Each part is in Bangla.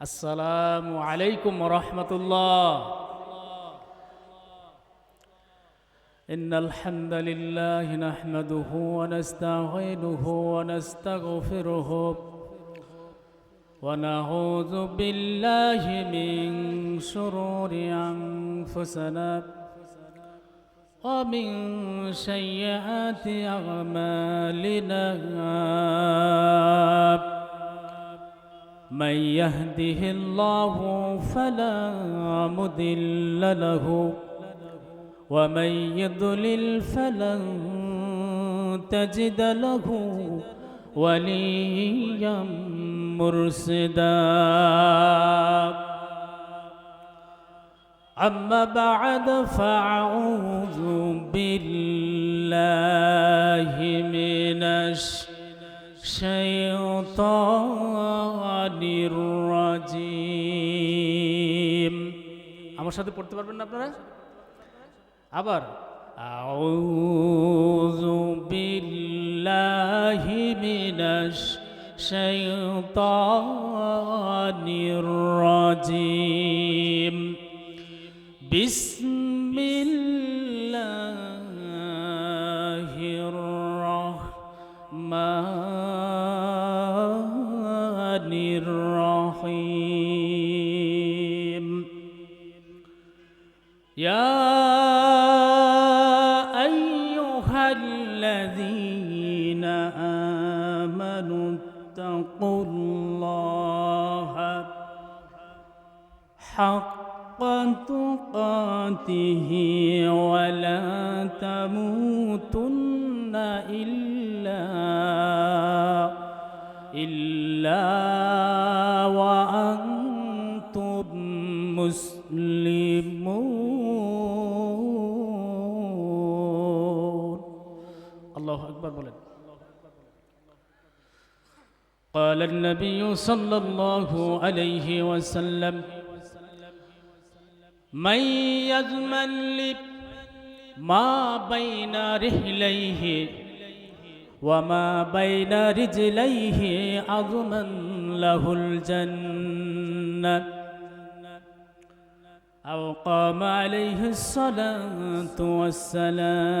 السلام عليكم ورحمة الله. إن الحمد لله نحمده ونستعينه ونستغفره ونعوذ بالله من شرور أنفسنا ومن سيئات أعمالنا. من يهده الله فلا مضل له ومن يضلل فلن تجد له وليا مرشدا. أما بعد فأعوذ بالله من الشيطان আমার সাথে পড়তে পারবেন না আপনারা? আবার আউযু বিল্লাহি মিনাশ শাইতানির রাজিম। বিসমিল্লাহির اتقوا الله حق تقاته ولا تموتن إلا إلا وأنتم مسلمون. الله أكبر بلد قال النبي صلى الله عليه وسلم من يضمن لي ما بين رحليه وما بين رجليه أضمن له الجنة. أو قام عليه الصلاة والسلام.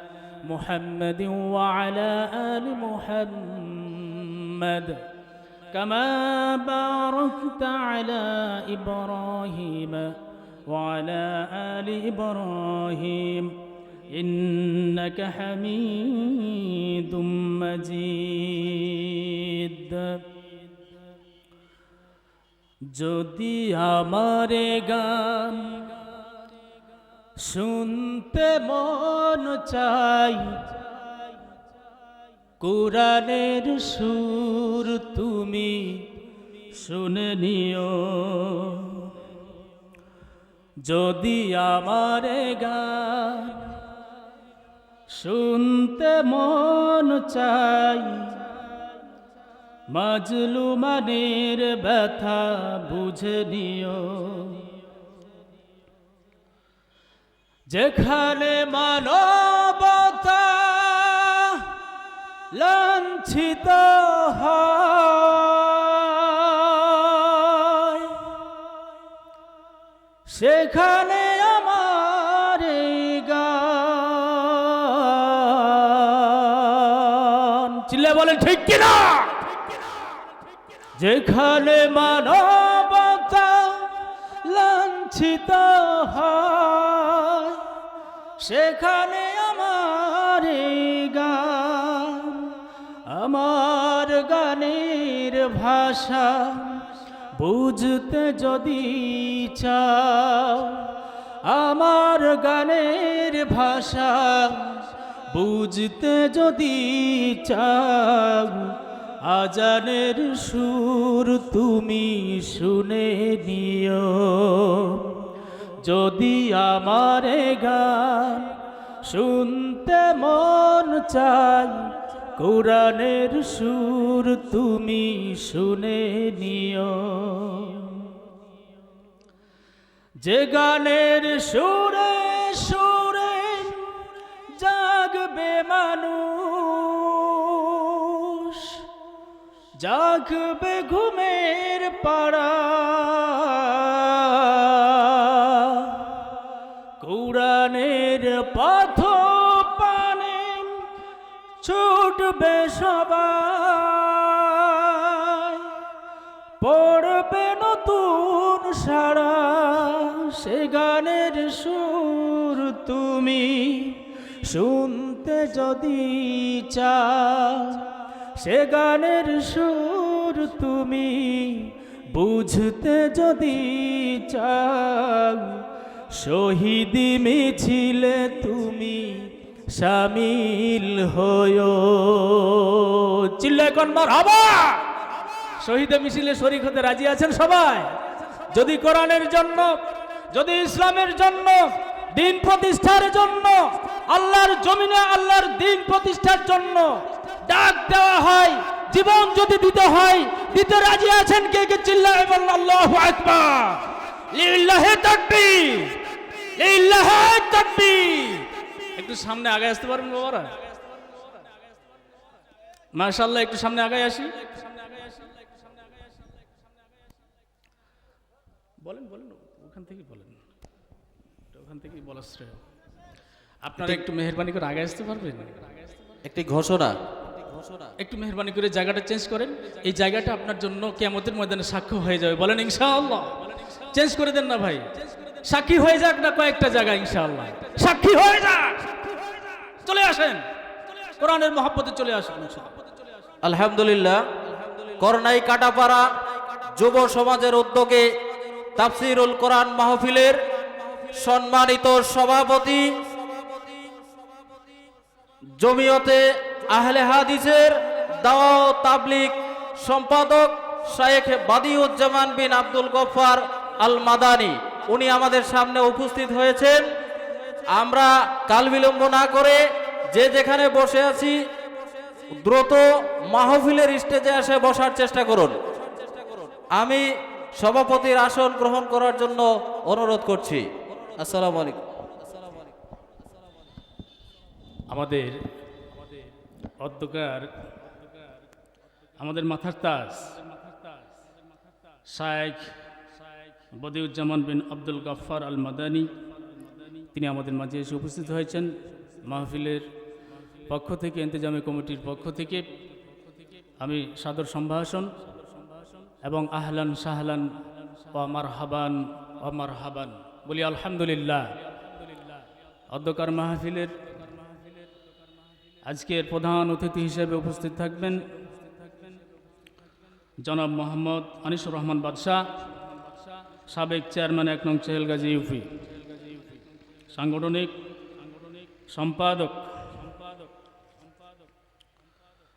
محمد وعلى آل محمد كما باركت على إبراهيم وعلى آل إبراهيم إنك حميد مجيد যদি আমারে গান শুনতে মন চাই। কোরআনের সুর তুমি শুনে নিও। যদি আমারে গান শুনতে মন চাই, মাজলুমানের ব্যথা বুঝে নিও। যেখানে মানবতা লাঞ্ছিত সেখানে আমার গান। চিল্লে বলেন ঠিক কিনা? যেখানে মানবতা লাঞ্ছিত হয় সেখানে আমার গান, আমার গানের ভাষা বুঝতে যদি চাও, আমার গানের ভাষা বুঝতে যদি চাও, আজানের সুর তুমি শুনে নিও যদি আমার গান শুনতে মন চাই কোরআনের সুর তুমি শুনে নিও। যে গানের সুরে সুরে জাগবে মানুষ, জাগবে ঘুমের পাড়া। পথ পানে ছুটবে সবাই। পড়বে নতুন সারা সে গানের সুর তুমি শুনতে যদি চাও, সে গানের সুর তুমি বুঝতে যদি চাও। শহীদি মিছিলে তুমি সামিল হয়ো। চিল্লায় কনবার হবা! শহীদ মিছিলে শরিক হতে রাজি আছেন সবাই? যদি কোরআনের জন্য, যদি ইসলামের জন্য, দিন প্রতিষ্ঠার জন্য, আল্লাহর জমিনে আল্লাহর দিন প্রতিষ্ঠার জন্য ডাক দেওয়া হয়, জীবন যদি দিতে হয়, দিতে রাজি আছেন কে কে? চিল্লায় বলল আল্লাহু আকবার। লিল্লাহি তাকবীর। একটু সামনে আগে আসতে পারবেন বাবারা? মাশাআল্লাহ একটু সামনে আগে আসি। বলেন বলেন ওখান থেকেই বলেন। ওখান থেকেই বলা শ্রেয়। আপনারা একটু মেহরবানি করে আগে আসতে পারবেন? একটি ঘোষণা। একটু মেহরবানি করে জায়গাটা চেঞ্জ করেন। এই জায়গাটা আপনার জন্য কেমতের ময়দানে সাক্ষ্য হয়ে যাবে। বলেন ইনশাআল্লাহ। চেঞ্জ করে দেন না ভাই। সাক্ষী হয়ে যাক না কয়েকটা জায়গা ইনশাআল্লাহ। সাক্ষী হয়ে যাক! চলে আসেন। কোরআনের মহাব্বতে চলে আসেন আলহামদুলিল্লাহ, করনাই কাটাপাড়া যুব সমাজের উদ্যোগে তাফসিরুল কোরআন মাহফিলের সম্মানিত সভাপতি, জমিয়তে আহলে হাদিসের দাওয়া তাবলিক সম্পাদক শায়েখ বাদিউজ্জামান বিন আব্দুল গফফার আল মাদানি উনি আমাদের সামনে উপস্থিত হয়েছেন। আমরা কাল বিলম্ব না করে যে যেখানে বসে আছি, দ্রুত মাহফিলের স্টেজে এসে বসার চেষ্টা করুন। আমি সভাপতির আসন গ্রহণ করার জন্য অনুরোধ করছি। আসসালামু আলাইকুম। আমাদের অধ্যকার, আমাদের মাথার তাজ, শায়েখ বদিউজ্জামান বিন আব্দুল গাফফার আল মাদানী তিনি আমাদের মাঝে এসে উপস্থিত হয়েছেন মাহফিলের পক্ষ থেকে, ইন্তজামী কমিটির পক্ষ থেকে। আমি সাদর সম্ভাষণ এবং আহলান সাহলান অমার হাবান অমার হাবান বলি আলহামদুলিল্লাহ। অধ্যকার মাহফিলের আজকের প্রধান অতিথি হিসেবে উপস্থিত থাকবেন জনাব মোহাম্মদ আনিসুর রহমান বাদশাহ। সাবেক চেয়ারম্যান এক নং চেহেলগাজী ইউপি। সাংগঠনিক সম্পাদক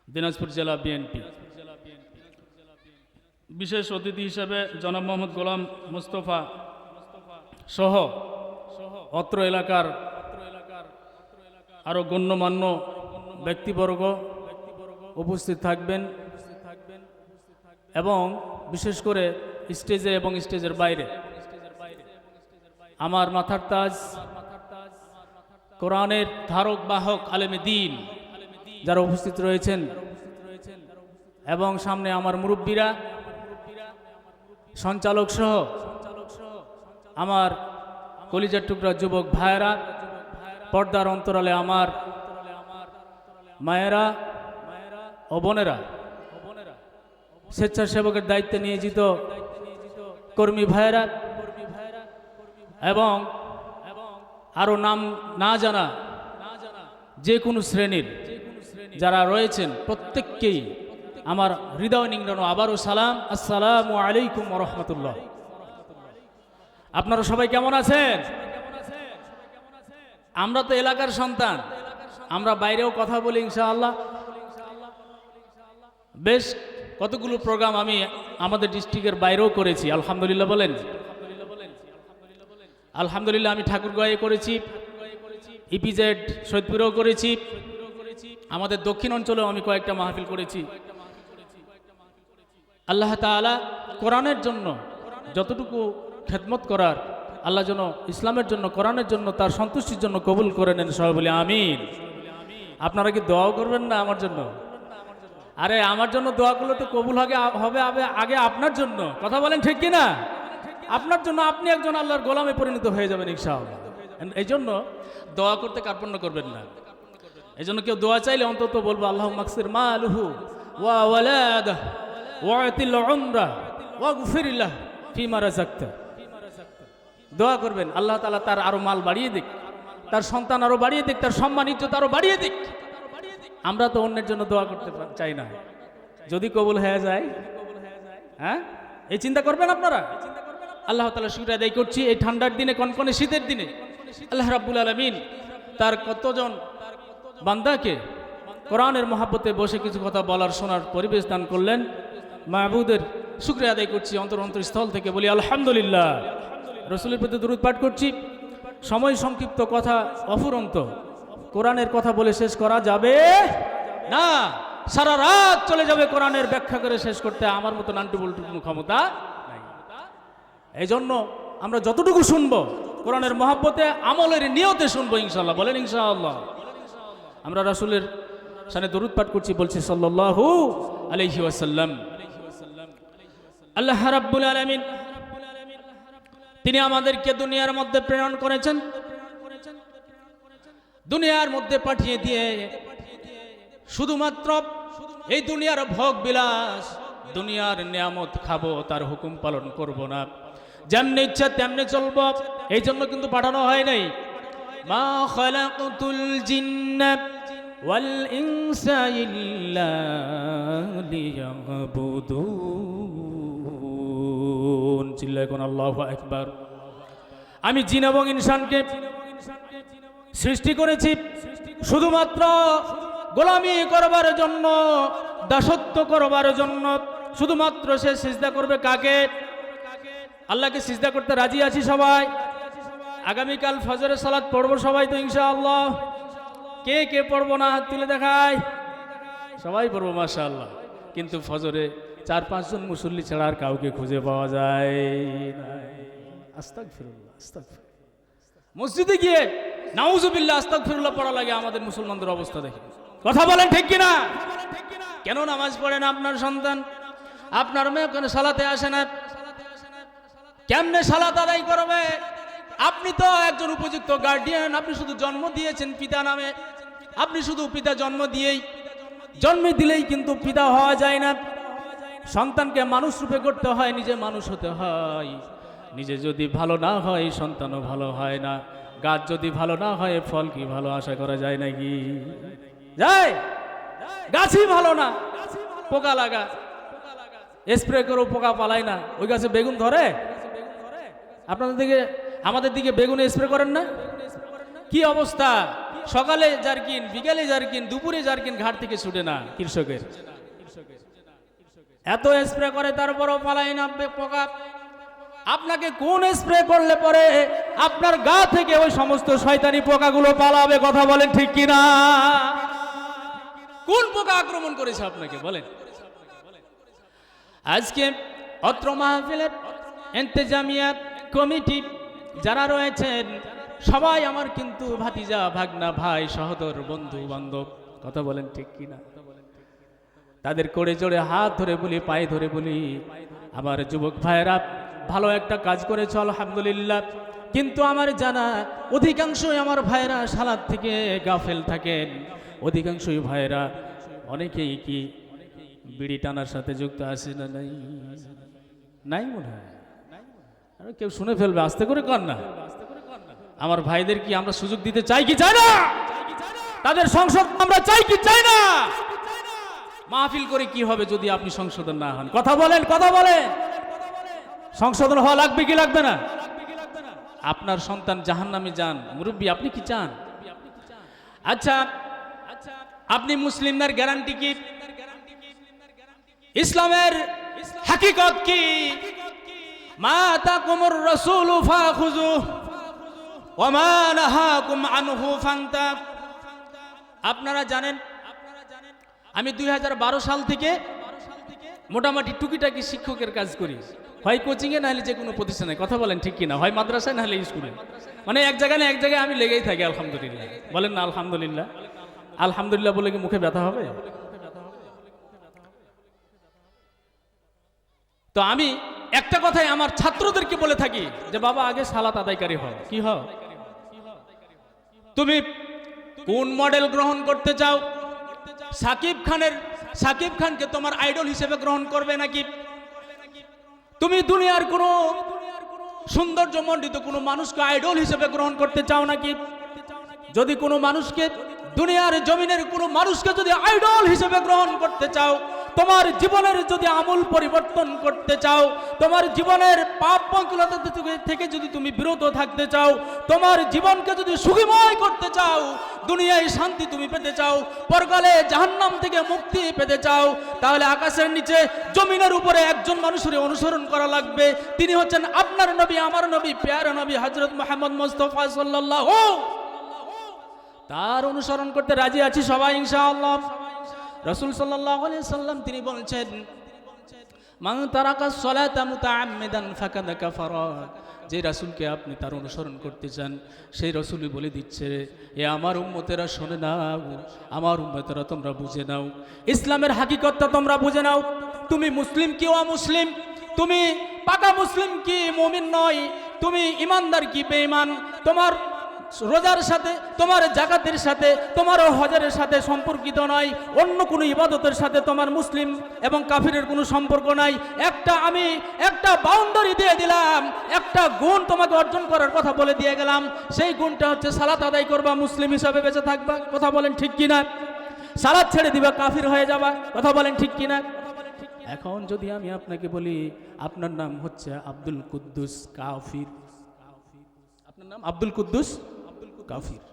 দিনাজপুর জেলা বিএনপি। বিশেষ অতিথি হিসেবে জনাব মোহাম্মদ গোলাম মুস্তফা সহ অত্র এলাকার আরও গণ্যমান্য ব্যক্তিবর্গ উপস্থিত থাকবেন এবং বিশেষ করে স্টেজে এবং স্টেজের বাইরে। আমার মাথার তাজ, কোরআনের ধারক বাহক আলেমে দিন যারা উপস্থিত রয়েছেন এবং সামনে আমার মুরব্বীরা, সঞ্চালক সহ আমার কলিজার টুকরা যুবক ভাইয়েরা, পর্দার অন্তরালে আমার মায়েরা ও বোনেরা, স্বেচ্ছাসেবকের দায়িত্বে নিয়োজিত কর্মী ভাইয়েরা এবং আরও নাম না জানা যে কোনো শ্রেণির যারা রয়েছেন, প্রত্যেককেই আমার হৃদয় নিংড়ানো আবারও সালাম। আসসালামু আলাইকুম রহমতুল্লাহ। আপনারা সবাই কেমন আছেন? আমরা তো এলাকার সন্তান। আমরা বাইরেও কথা বলি ইনশাআল্লাহ। বেশ কতগুলো প্রোগ্রাম আমি আমাদের ডিস্ট্রিক্টের বাইরেও করেছি, আলহামদুলিল্লাহ বলেন? আলহামদুলিল্লাহ আমি ঠাকুরগাঁয়ে করেছি ইপিজেড সৈয়দপুরেও করেছি, আমাদের দক্ষিণ অঞ্চলেও আমি কয়েকটা মাহফিল করেছি। আল্লাহ তাআলা কোরআনের জন্য যতটুকু খেদমত করার, আল্লাহ যেন ইসলামের জন্য, কোরআনের জন্য, তার সন্তুষ্টির জন্য কবুল করে নেন সবাই বলে আমিন। আপনারা কি দোয়াও করবেন না আমার জন্য? আরে, আমার জন্য দোয়াগুলো তো কবুল হবে হবে আগে আপনার জন্য। কথা বলেন ঠিক কি না আপনার জন্য আপনি একজন আল্লাহর গোলামে পরিণত হয়ে যাবেন, ইনশাআল্লাহ। এই জন্য দোয়া করতে কার্পণ্য করবেন না। এই জন্য কেউ দোয়া চাইলে অন্তত বলব আল্লাহ মাকসির মা আলহু ওয়া রাজাক্তা দোয়া করবেন, আল্লাহ তাআলা তার আরও মাল বাড়িয়ে দিক, তার সন্তান আরও বাড়িয়ে দিক, তার সম্মান, ইজ্জত আরও বাড়িয়ে দিক। আমরা তো অন্যের জন্য দোয়া করতে চাই না। যদি কবুল হয়ে যায় হ্যাঁ? এই চিন্তা করবেন আপনারা? আল্লাহ তালা শুক্র আদায় করছি এই ঠান্ডার দিনে, কনকনে শীতের দিনে। আল্লাহ রাব্বুল আলমিন তার কতজন বান্দাকে কোরআনের মহাব্বতে বসে কিছু কথা বলার, শোনার পরিবেশ দান করলেন। মাহবুদের শুক্রিয়া আদায় করছি, অন্তর অন্তরস্থল থেকে বলি, আলহামদুলিল্লাহ। রসুলের প্রতি দূরত পাঠ করছি। সময় সংক্ষিপ্ত কথা অফুরন্ত। কোরআনের কথা বলে শেষ করা যাবে না। সারা রাত চলে যাবে কোরআনের ব্যাখ্যা করে শেষ করতে। আমার মতো নান্টু বল্টু কোনো ক্ষমতা নাই। এই জন্য আমরা যতটুকু শুনব কোরআনের মহাব্বতে, আমলের নিয়তে শুনব ইনশাল্লাহ বলেন ইনশাআল্লাহ। আমরা রাসূলের সানে দরুদ পাঠ করছি, বলছি সাল্লাল্লাহু আলাইহি ওয়াসাল্লাম। আল্লাহ রাব্বুল আলামিন, তিনি আমাদেরকে দুনিয়ার মধ্যে প্রেরণ করেছেন। দুনিয়ার মধ্যে পাঠিয়ে দিয়ে শুধুমাত্র এই দুনিয়ার ভোগ বিলাস, দুনিয়ার নিয়ামত খাব, তার হুকুম পালন করব না। যেমনি ইচ্ছা তেমনি চলবো। এই জন্য কিন্তু পাঠানো হয় নাই। মা আমি জিন এবং ইনসানকে সৃষ্টি করেছি শুধুমাত্র গোলামি করবার জন্য, দাসত্ব করবার জন্য। শুধুমাত্র সে সিজদা করবে কাকে? আল্লাহকে সিজদা করতে রাজি আছি সবাই? আগামীকাল ফজরের সালাদ পড়ব সবাই তো ইনশাআল্লাহ। কে কে পড়ব না হাত তুলে দেখায়? সবাই পড়ব মাশাআল্লাহ। কিন্তু ফজরে চার পাঁচজন মুসল্লি ছাড়া আর কাউকে খুঁজে পাওয়া যায় আস্তাক ফিরুল্লাহ আস্তাক মসজিদে গিয়ে নাউজুবিল্লাহ আস্তাক ফিরুল্লাহ পড়া লাগে আমাদের মুসলমানদের অবস্থা দেখে। কথা বলেন ঠিক কিনা? কেন নামাজ পড়ে না আপনার সন্তান? আপনার মেয়ে কেন সালাতে আসে না? কেমনে সালাত আদায় করবে? আপনি তো একজন উপযুক্ত গার্ডিয়ান আপনি শুধু জন্ম দিয়েছেন পিতা নামে। আপনি শুধু পিতা জন্ম দিয়েই। জন্মে দিলেই কিন্তু পিতা হওয়া যায় না। সন্তানকে মানুষ রূপে করতে হয়, নিজে মানুষ হতে হয়। নিজে যদি ভালো না হয়, সন্তানও ভালো হয় না। গাছ যদি ভালো না হয়, ফল কি ভালো? আশা করা যায় নাকি? যায় গাছই ভালো না। পোকা লাগা। স্প্রে করেও পোকা পালায় না। ওই গাছে বেগুন ধরে? আপনাদের দিকে, আমাদের দিকে বেগুন স্প্রে করেন না? কি অবস্থা? সকালে জারকিন, বিকালে জারকিন, দুপুরে জারকিন ঘাট থেকে ছুটে না কৃষকের? এত স্প্রে করে, তারপরও পালায় না পোকা আপনাকে কোন স্প্রে করলে পরে আপনার গা থেকে ওই সমস্ত শয়তানি পোকাগুলো পালাবে? কথা বলেন ঠিক কিনা? কোন পোকা আক্রমণ করেছে আপনাকে? বলেন। আজকে অত্র মাহফিলের এন্তেজামিয়াত কমিটি যারা রয়েছেন, সবাই আমার কিন্তু ভাতিজা, ভাগনা, ভাই, সহদর, বন্ধু, বান্ধব, কথা বলেন ঠিক কিনা? তাদের করে জোরে হাত ধরে বলি, পায়ে ধরে বলি, আমার যুবক ভাইয়েরা ভালো একটা কাজ করেছ, আলহামদুলিল্লাহ। কিন্তু আমার জানা, অধিকাংশই আমার ভাইয়েরা সালাদ থেকে গাফেল থাকেন। অধিকাংশই ভাইয়েরা অনেকেই কি বিড়ি টানার সাথে যুক্ত আছে না নাই? নাই মনে হয়? কেউ শুনে ফেলবে, আস্তে করে কর না। আমার ভাইদের কি আমরা সুযোগ দিতে চাই কি চাই না? তাদের সংসদ আমরা চাই কি চাই না? মাহফিল করে কি হবে যদি আপনি সংশোধন না হন? কথা বলেন কথা বলেন। সংশোধন হওয়া লাগবে কি লাগবে না? আপনার সন্তান জাহান্নামে যান। মুরব্বী, আপনি কি চান? আচ্ছা আপনি মুসলিমদের গ্যারান্টি কি? ইসলামের হাকিকত কি? মা তাকুমুর রাসূল আনহু আপনারা জানেন, আমি দুই হাজার বারো সাল থেকে মোটামুটি টুকিটাকি শিক্ষকের কাজ করি। হয় কোচিংয়ে নাহলে যে কোনো প্রতিষ্ঠানে। কথা বলেন ঠিক কিনা? হয় মাদ্রাসায়, নাহলে স্কুলে? মানে এক জায়গায় না এক জায়গায় আমি লেগেই থাকি, আলহামদুলিল্লাহ। বলেন না, আলহামদুলিল্লাহ। আলহামদুলিল্লাহ বলে কি মুখে ব্যথা হবে? তো আমি একটা কথাই আমার ছাত্রদেরকে বলে থাকি, যে বাবা, আগে সালাত আদায়কারী হও। কি হও? তুমি কোন মডেল গ্রহণ করতে চাও? সাকিব খানের সাকিব খানকে তোমার আইডল হিসেবে গ্রহণ করবে নাকি? তুমি দুনিয়ার কোনো সৌন্দর্য মন্ডিত কোনো মানুষকে আইডল হিসেবে গ্রহণ করতে চাও নাকি? যদি কোনো মানুষকে দুনিয়ার জমিনের কোনো মানুষকে যদি আইডল হিসেবে গ্রহণ করতে চাও তোমার জীবনের যদি আমূল পরিবর্তন করতে চাও, তোমার জীবনের পাপ পঙ্কুলতা থেকে- যদি তুমি বিরত থাকতে চাও, তোমার জীবনকে যদি সুখীময় করতে চাও, দুনিয়ায় শান্তি তুমি পেতে চাও, পরকালে জাহান্নাম থেকে মুক্তি পেতে চাও, তাহলে আকাশের নিচে জমিনের উপরে একজন মানুষের অনুসরণ করা লাগবে। তিনি হচ্ছেন আপনার নবী, আমার নবী, পেয়ার নবী হজরত মোহাম্মদ মোস্তফা সাল্লাল্লাহু তার অনুসরণ করতে রাজি আছি সবাই, ইনশাআল্লাহ। রসুল সাল্লাহ সাল্লাম তিনি বলছেন, মান তারাকা সলাতা যে রাসূলকে আপনি তার অনুসরণ করতে চান, সেই রসুলই বলে দিচ্ছে, এ আমার উম্মতেরা শোনে নাও, আমার উম্মতেরা তোমরা বুঝে নাও। ইসলামের হাকিকতটা তোমরা বুঝে নাও। তুমি মুসলিম কি অমুসলিম? তুমি পাকা মুসলিম কি মুমিন নয়? তুমি ইমানদার কি বেঈমান? তোমার রোজার সাথে, তোমার জাকাতের সাথে, তোমার হজারের সাথে সম্পর্কিত নয়। অন্য কোনো ইবাদতের সাথে তোমার মুসলিম এবং কাফিরের কোনো সম্পর্ক নাই। একটা আমি একটা বাউন্ডারি দিয়ে দিলাম, একটা গুণ তোমাকে অর্জন করার কথা বলে দিয়ে গেলাম। সেই গুণটা হচ্ছে সালাত আদায় করবা, মুসলিম হিসাবে বেঁচে থাকবা। কথা বলেন ঠিক কিনা? সালাদ ছেড়ে দিবা, কাফির হয়ে যাবা। কথা বলেন ঠিক কিনা? এখন যদি আমি আপনাকে বলি, আপনার নাম হচ্ছে আব্দুল কুদ্দুস কাফির। আপনার নাম আব্দুল কুদ্দুস? কাফির।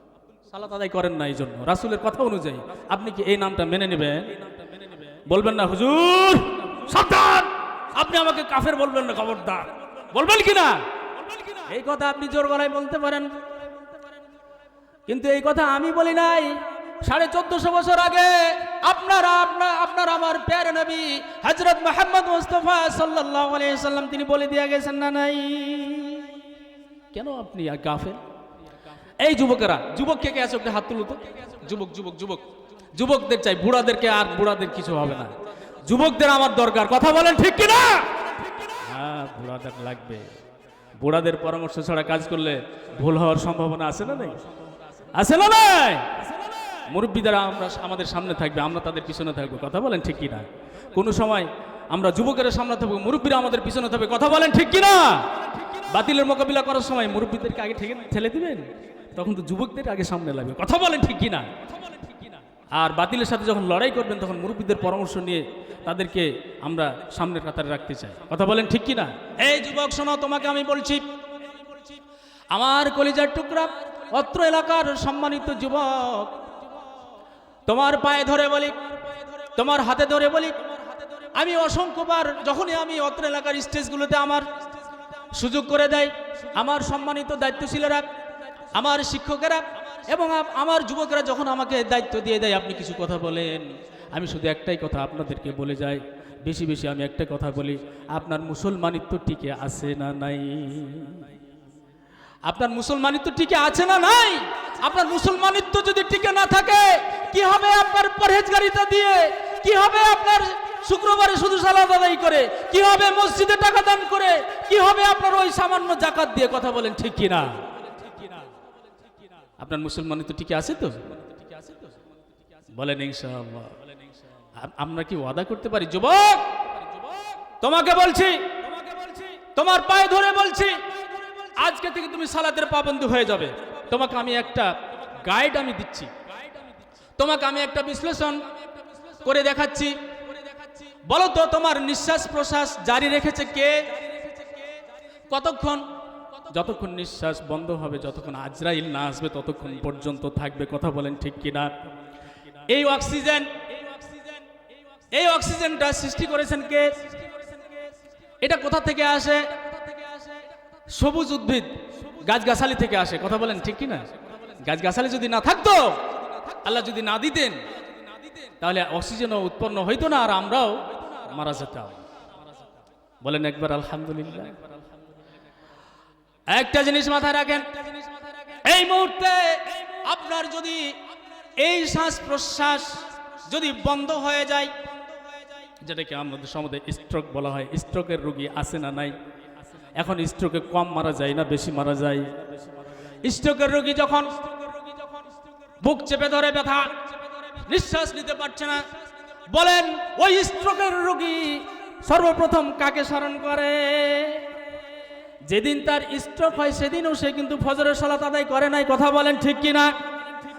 সালাত আদায় করেন না এই জন্য রাসুলের কথা অনুযায়ী, আপনি কি এই নামটা মেনে নেবেন? বলবেন না, হুজুর, সাবধান! আপনি আমাকে কাফের বলবেন না, খবরদার। বলবেন কি না? এই কথা আপনি জোর গলায় বলতে পারেন। কিন্তু এই কথা আমি বলি নাই। সাড়ে চোদ্দশো বছর আগে আপনারা আপনার আপনার আমার প্যার নবী হজরত মোহাম্মদ মুস্তফা সাল্লাহ সাল্লাম তিনি বলে দিয়ে গেছেন, না, নাই। কেন আপনি গাফেল এই যুবকেরা যুবক কে কে আছে একটা হাত তুলো যুবক যুবক যুবক। যুবকদের চাই, বুড়াদেরকে আর বুড়াদের কিছু হবে না। যুবকদের আমার দরকার। কথা বলেন ঠিক কি না হ্যাঁ বুড়াদের লাগবে। বুড়াদের পরামর্শ ছাড়া কাজ করলে ভুল হওয়ার সম্ভাবনা আছে না নেই? আছে না নাই? মুরব্বীরা আমরা আমাদের সামনে থাকবে, আমরা তাদের পিছনে থাকব। কথা বলেন ঠিক কি না কোনো সময় আমরা যুবকের সামনে থাকব, মুরব্বীরা আমাদের পিছনে থাকবে। কথা বলেন ঠিক কি না বাতিলের মোকাবিলা করার সময় মুরব্বীদেরকে আগে ঠেকে ঠেলে দিবেন? তখন তো যুবকদের আগে সামনে লাগবে। কথা বলেন ঠিক কি না আর বাতিলের সাথে যখন লড়াই করবেন, তখন মুরব্বীদের পরামর্শ নিয়ে তাদেরকে আমরা সামনের কাতারে রাখতে চাই। কথা বলেন ঠিক কি না এই যুবক, শোনো, তোমাকে আমি বলছি, আমার কলিজার টুকরা, অত্র এলাকার সম্মানিত যুবক, তোমার পায়ে ধরে বলি, তোমার হাতে ধরে বলি, আমি অসংখ্যবার যখনই আমি অত্র এলাকার স্টেজগুলোতে আমার সুযোগ করে দেয়, আমার সম্মানিত দায়িত্বশীলেরা আমার শিক্ষকেরা এবং আমার যুবকেরা যখন আমাকে দায়িত্ব দিয়ে দেয়, আপনি কিছু কথা বলেন। আমি শুধু একটাই কথা আপনাদেরকে বলে যাই। বেশি বেশি আমি একটা কথা বলি, আপনার মুসলমানিত্ব টিকে আছে না নাই? আপনার মুসলমানিত্ব টিকে আছে না নাই? আপনার মুসলমানিত্ব যদি টিকে না থাকে, কি হবে আপনার পরহেজগারিতা দিয়ে? কি হবে আপনার শুক্রবারে শুধু সালাদ আদায় করে? কি হবে মসজিদে টাকা দান করে? কি হবে আপনার ওই সামান্য জাকাত দিয়ে কথা বলেন ঠিক কিনা? আপনার মুসলমানিত্ব টিকে আছে তো? বলেন আমরা কি ওয়াদা করতে পারি? যুবক! তোমাকে বলছি, তোমার পায়ে ধরে বলছি, আজকে থেকে তুমি সালাতের পাবন্দি হয়ে যাবে। তোমাকে আমি একটা গাইড আমি দিচ্ছি। তোমাকে আমি একটা বিশ্লেষণ করে দেখাচ্ছি। বলো তো, তোমার নিঃশ্বাস প্রশ্বাস জারি রেখেছে কে? কতক্ষণ? যতক্ষণ নিঃশ্বাস বন্ধ হবে, যতক্ষণ আজরাইল না আসবে, ততক্ষণ পর্যন্ত থাকবে। কথা বলেন ঠিক কিনা? এই অক্সিজেন, এই অক্সিজেনটা সৃষ্টি করেছেন কে? এটা কোথা থেকে আসে? সবুজ উদ্ভিদ গাছগাছালি থেকে আসে। কথা বলেন ঠিক কি না গাছগাছালি যদি না থাকতো, আল্লাহ যদি না দিতেন, তাহলে অক্সিজেনও উৎপন্ন হইতো না, আর আমরাও মারা যেতাম। বলেন একবার আলহামদুলিল্লাহ। একটা জিনিস মাথায় রাখেন। এই মুহূর্তে আপনার যদি এই শ্বাস প্রশ্বাস যদি বন্ধ হয়ে যায়, যেটাকে আমাদের সমাজে স্ট্রোক বলা হয় স্ট্রোকের রুগী আছে না নাই? এখন স্ট্রোকে কম মারা যায় না বেশি মারা যায়? স্ট্রোকের রোগী যখন বুক চেপে ধরে ব্যথা, নিঃশ্বাস নিতে পারছে না, বলেন, ওই স্ট্রোকের রোগী সর্বপ্রথম কাকে স্মরণ করে? যেদিন তার স্ট্রোক হয়, সেদিনও সে কিন্তু ফজরের সালাত আদায় করে নাই। কথা বলেন ঠিক কিনা?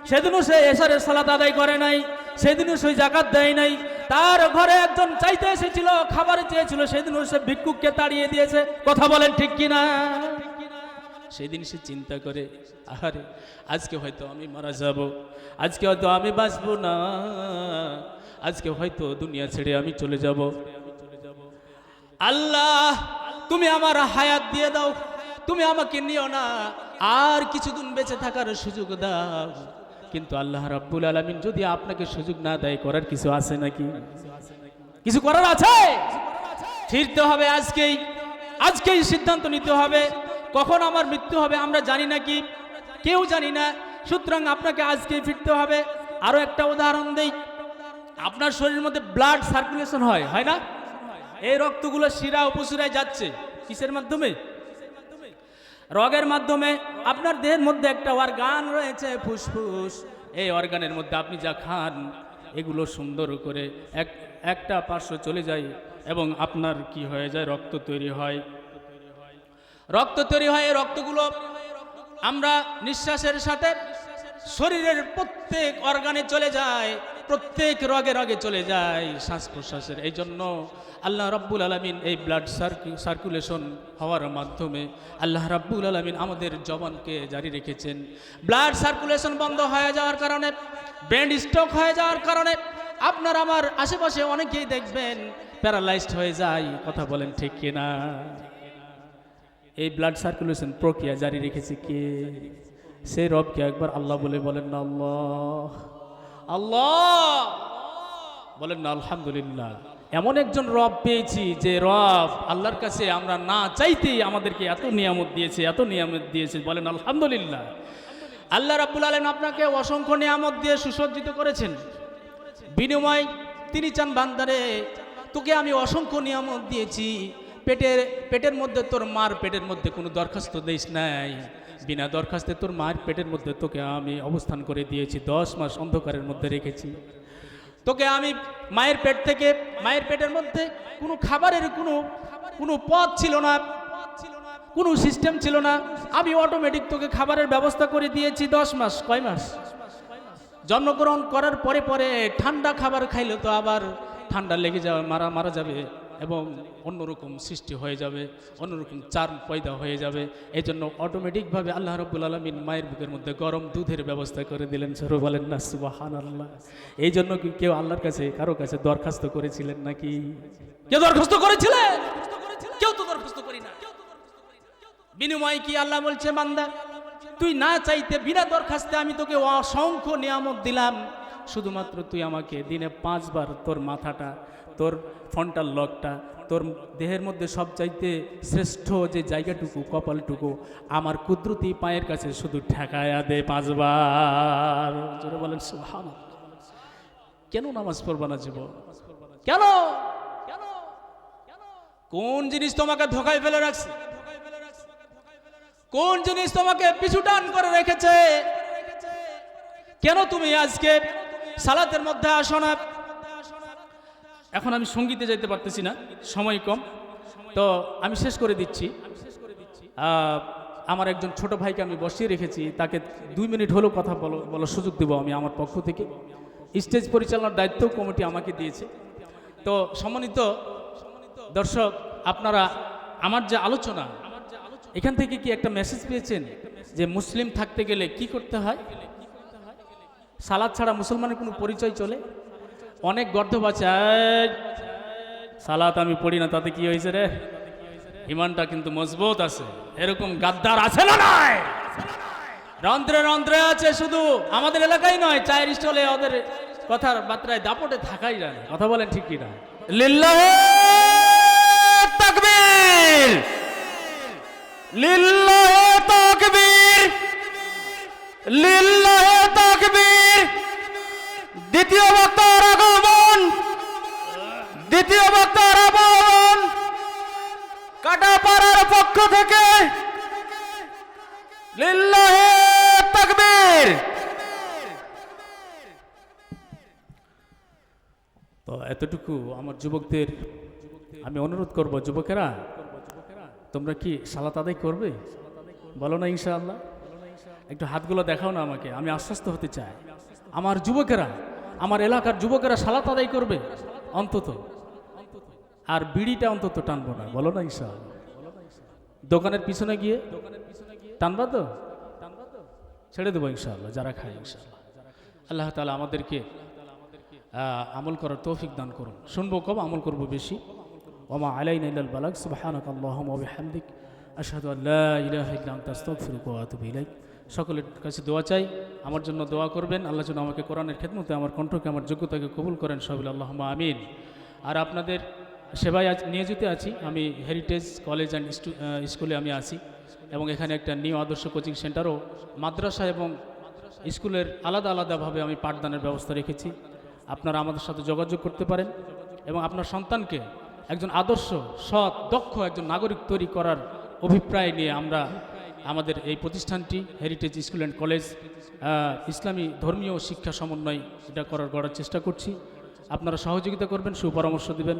সেদিনও সে এশারের সালাত আদায় করে নাই, সেদিনও সে জাকাত দেয় নাই। তার ঘরে একজন চাইতে এসেছিল, খাবার চেয়েছিল, সেদিনও সে ভিক্ষুককে তাড়িয়ে দিয়েছে। কথা বলেন ঠিক কিনা? সেদিন সে চিন্তা করে, আহারে, আজকে হয়তো আমি মারা যাব, আজকে হয়তো আমি বাঁচব না, আজকে হয়তো দুনিয়া ছেড়ে আমি চলে যাব। আল্লাহ তুমি আমার হায়াত দিয়ে দাও, তুমি আমাকে নিও না, আর কিছুদিন বেঁচে থাকার সুযোগ দাও। কিন্তু আল্লাহ রাব্বুল আলামিন যদি আপনাকে সুযোগ না দেয়, করার কিছু আছে নাকি? কিছু করার আছে? ফিরতে হবে আজকেই আজকেই সিদ্ধান্ত নিতে হবে, কখন আমার মৃত্যু হবে আমরা জানি না কি, কেউ জানি না। সুতরাং আপনাকে আজকেই ফিরতে হবে। আরও একটা উদাহরণ দেই, আপনার শরীরের মধ্যে ব্লাড সার্কুলেশন হয় হয় না? এই রক্তগুলো শিরা উপশিরায় যাচ্ছে। কিসের মাধ্যমে? রগের মাধ্যমে। আপনার দেহের মধ্যে একটা অর্গান রয়েছে, ফুসফুস। এই অর্গানের মধ্যে আপনি যা খান, এগুলো সুন্দর করে এক, একটা পার্শ্ব চলে যায় এবং আপনার কি হয়ে যায়? রক্ত তৈরি হয়। রক্ত তৈরি হয়, এই রক্তগুলো আমরা নিঃশ্বাসের সাথে শরীরের প্রত্যেক অর্গানে চলে যায়। প্রত্যেক রগে রগে চলে যায় শ্বাস প্রশ্বাসের এই জন্য আল্লাহ রাব্বুল আলমিন এই ব্লাড সার্কুলেশন হওয়ার মাধ্যমে আল্লাহ রাব্বুল আলমিন আমাদের জবানকে জারি রেখেছেন। ব্লাড সার্কুলেশন বন্ধ হয়ে যাওয়ার কারণে ব্রেন স্ট্রোক হয়ে যাওয়ার কারণে আপনার আমার আশেপাশে অনেকেই দেখবেন প্যারালাইজড হয়ে যায়, কথা বলেন ঠিক কিনা? এই ব্লাড সার্কুলেশন প্রক্রিয়া জারি রেখেছে কে? সেই রবকে একবার আল্লাহ বলে বলেন না আল্লাহ আল্লাহ। বলেন না আলহামদুলিল্লাহ। এমন একজন রব পেয়েছি যে রব আল্লাহর কাছে আমরা না চাইতেই আমাদেরকে এত নিয়ামত দিয়েছে, এত নিয়ামত দিয়েছে। বলেন, আলহামদুলিল্লাহ। আল্লাহ রাব্বুল আলম আপনাকে অসংখ্য নিয়ামত দিয়ে সুসজ্জিত করেছেন। বিনিময় তিনি চান, বান্দারে, তোকে আমি অসংখ্য নিয়ামত দিয়েছি। পেটের পেটের মধ্যে তোর মার পেটের মধ্যে কোনো দরখাস্ত দিস নাই। বিনা দরখাস্তে তোর মায়ের পেটের মধ্যে তোকে আমি অবস্থান করে দিয়েছি, দশ মাস অন্ধকারের মধ্যে রেখেছি। তোকে আমি মায়ের পেট থেকে, মায়ের পেটের মধ্যে কোনো খাবারের কোনো কোনো পথ ছিল না, কোনো সিস্টেম ছিল না। আমি অটোমেটিক তোকে খাবারের ব্যবস্থা করে দিয়েছি দশ মাস, কয় মাস? জন্মগ্রহণ করার পরে পরে ঠান্ডা খাবার খাইলে তো আবার ঠান্ডা লেগে যাবে মারা মারা যাবে। এবং অন্যরকম সৃষ্টি হয়ে যাবে, অন্যরকম চার পয়দা হয়ে যাবে। এই জন্য অটোমেটিকভাবে আল্লাহ রব্বুল আলমিন মায়ের বুকের মধ্যে গরম দুধের ব্যবস্থা করে দিলেন। সরু বলেন না সুবাহান আল্লাহ এই জন্য কি কেউ আল্লাহর কাছে, কারও কাছে দরখাস্ত করেছিলেন নাকি? কেউ দরখাস্ত করেছিলেন? কেউ তো দরখাস্ত করি না। বিনিময় কি আল্লাহ বলছে, বান্দা, তুই না চাইতে বিনা দরখাস্তে আমি তোকে অসংখ্য নিয়ামত দিলাম। শুধুমাত্র তুই আমাকে দিনে পাঁচবার তোর মাথাটা তোর ফ্রন্টাল লকটা, তোর দেহের মধ্যে সব চাইতে শ্রেষ্ঠ যে জায়গাটুকু, কপালটুকু, আমার কুদরতি পায়ের কাছে শুধু ঠেকায়া দে পাঁচবার। জোরে বলেন সুবহান কেন নামাজ পড়বা না জীবন? কেন? কোন জিনিস তোমাকে ধোকায় ফেলে রাখছে? কোন জিনিস তোমাকে পিছু টান করে রেখেছে? কেন তুমি আজকে সালাতের মধ্যে আসো না? এখন আমি সঙ্গীতে যাইতে পারতেছি না, সময় কম। তো আমি শেষ করে দিচ্ছি। আমার একজন ছোট ভাইকে আমি বসিয়ে রেখেছি, তাকে দুই মিনিট হলেও কথা বলো, বলার সুযোগ দেবো আমি আমার পক্ষ থেকে। স্টেজ পরিচালনার দায়িত্ব কমিটি আমাকে দিয়েছে। তো সম্মানিত দর্শক, আপনারা আমার যে আলোচনা, এখান থেকে কি একটা মেসেজ পেয়েছেন যে মুসলিম থাকতে গেলে কি করতে হয়? সালাদ ছাড়া মুসলমানের কোনো পরিচয় চলে? অনেক গর্ধ বাঁচায় সালাত আমি পড়ি না, তাতে কি হয়েছে রে? ইমানটা কিন্তু মজবুত আছে। এরকম গাদ্দার আছে না নয় রন্ধ্রে রন্ধ্রে আছে শুধু। আমাদের এলাকায় নয়, চায়ের স্টলে ওদের কথার বার্তায় দাপটে থাকাই যায় কথা বলেন ঠিক কিনা? লিল্লাহে তাকবীর! লিল্লাহে তাকবীর! লিল্লাহে তাকবীর! দ্বিতীয় পক্ষ থেকে তো এতটুকু আমার যুবকদের আমি অনুরোধ করব, যুবকেরা, তোমরা কি সালাত আদায় করবে? বলো না ইনশাআল্লাহ। একটু হাতগুলো দেখাও না আমাকে, আমি আশ্বস্ত হতে চাই। আমার যুবকেরা, আমার এলাকার যুবকেরা সালাত আদায় করবে অন্তত। আর বিড়িটা অন্তত টানবো না, বলো না ইনশাআল্লাহ। দোকানের পিছনে গিয়ে টানবা তো? ছেড়ে দেবো ইনশাআল্লাহ, যারা খায় ইনশাআল্লাহ। আল্লাহ তালা আমাদেরকে আমল করার তৌফিক দান করুন। শুনব কম আমল করব বেশি। ওমা আলাইনা ইল্লাল বালাগ সুবহানাক আল্লাহুম্মা ওয়া বিহামদিক। আশহাদু আল্লা ইলাহা ইল্লা আনতা, আস্তাগফিরুকা ওয়া আতুবু ইলাইক। সকলের কাছে দোয়া চাই, আমার জন্য দোয়া করবেন। আল্লাহ যেন আমাকে কোরআনের খেদমতে, আমার কণ্ঠকে, আমার যোগ্যতাকে কবুল করেন সবিল আল্লাহুম্মা আমিন। আর আপনাদের সেবায় আজ নিয়োজিত আছি। আমি হেরিটেজ কলেজ অ্যান্ড স্কুলে আমি আছি এবং এখানে একটা নিউ আদর্শ কোচিং সেন্টারও মাদ্রাসা এবং স্কুলের আলাদা আলাদাভাবে আমি পাঠদানের ব্যবস্থা রেখেছি। আপনারা আমাদের সাথে যোগাযোগ করতে পারেন এবং আপনার সন্তানকে একজন আদর্শ, সৎ, দক্ষ একজন নাগরিক তৈরি করার অভিপ্রায় নিয়ে আমরা আমাদের এই প্রতিষ্ঠানটি হেরিটেজ স্কুল অ্যান্ড কলেজ ইসলামী ধর্মীয় শিক্ষা সমন্বয় এটা করার গড়ার চেষ্টা করছি। আপনারা সহযোগিতা করবেন, সুপরামর্শ দিবেন।